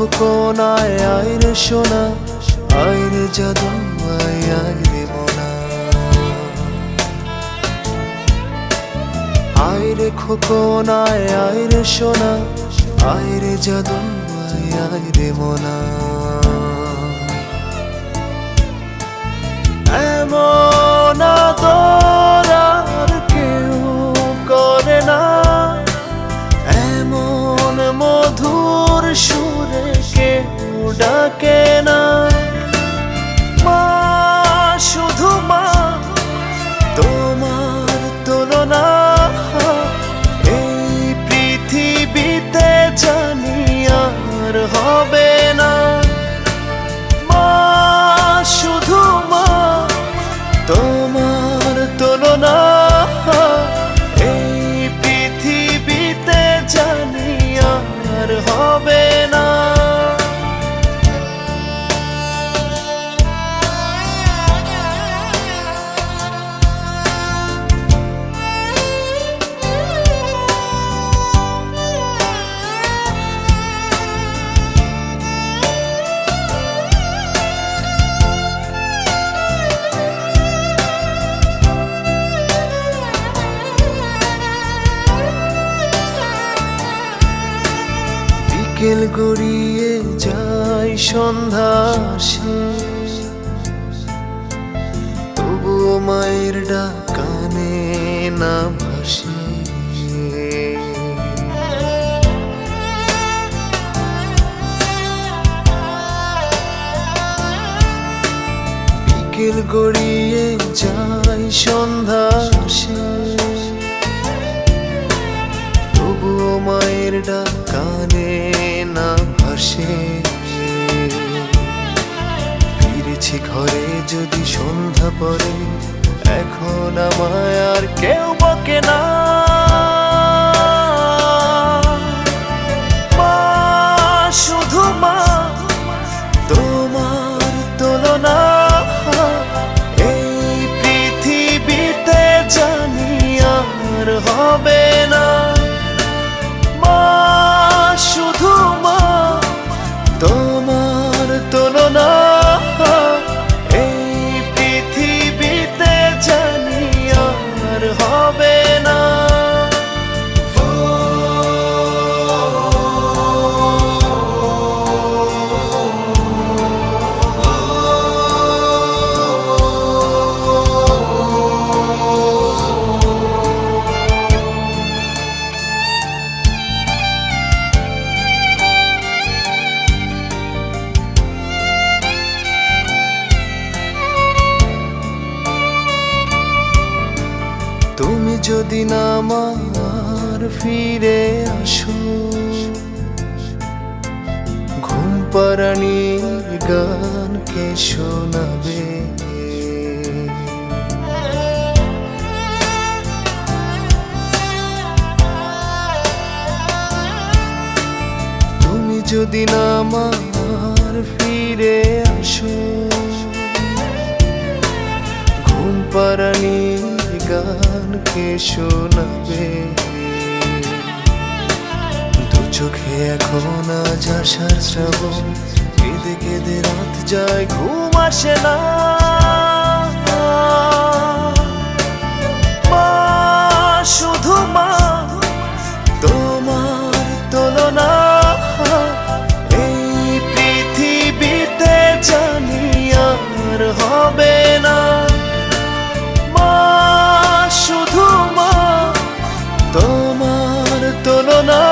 খোকনায় আইরে সোনা, আইরে জাদু আয় আইরে মোনা। আইরে খোকনায় আইরে সোনা, আইরে জাদু আয় আইরে মোনা। ডাকে না। মা, শুধু মা, তোমার তুলনা এই পৃথিবীতে জানি আর হবে না। মা, শুধু মা, তোমার তুলনা এই পৃথিবীতে হবে বিকেল গড়িয়ে যায় সন্ধ্যা আসে তবুও মায়ের ডাকানে না ভাসে। বিকেল গড়িয়ে যায় সন্ধ্যা আসে তবুও মায়ের ডাকানে ভাসে ফিরেছি ঘরে যদি সন্ধ্যা পরে এখন আমায় আর কেউ বকে না। শুধু মা, তোমার এই পৃথিবীতে হবে না। তুমি যদি না আমার ফিরে আসো, ঘুম পাড়ানির গান কে শোনাবে? তুমি যদি না আমার ফিরে কে শোনাবে। দু চোখে এখন আজ আসার শ্রাবণ। কেঁদে কেঁদে রাত যায়, ঘুম আসে না। no, no.